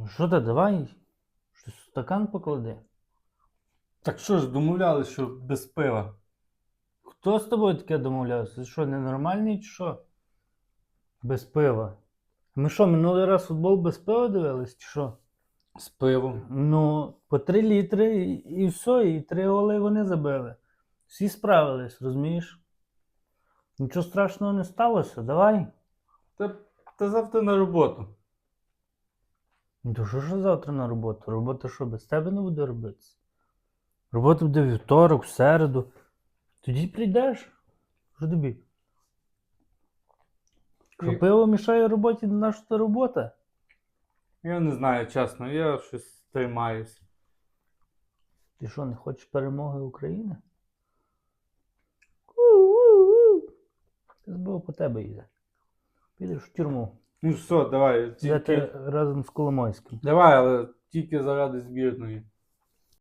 Ну що ти, давай? Щось в стакан поклади. Так що ж, домовлялись, що без пива. Хто з тобою таке домовлявся? Ти що, ненормальний чи що? Без пива. Ми що, минулий раз футбол без пива дивились, чи що? З пивом. Ну, по 3 літри і, і все, і 3 голи вони забили. Всі справились, розумієш? Нічого страшного не сталося, давай. Та, та завтра на роботу. Ну то що ж завтра на роботу? Робота що, без тебе не буде робитися? Робота буде вівторок, в середу. Тоді прийдеш. Що тобі? Що пиво мішає роботі, наша робота? Я не знаю, чесно, я щось тримаюсь. Ти що, не хочеш перемоги України? СБУ по тебе йде. Підеш в тюрму. Ну все, давай. Тільки... ти разом з Коломойським. Давай, але тільки заради збірної.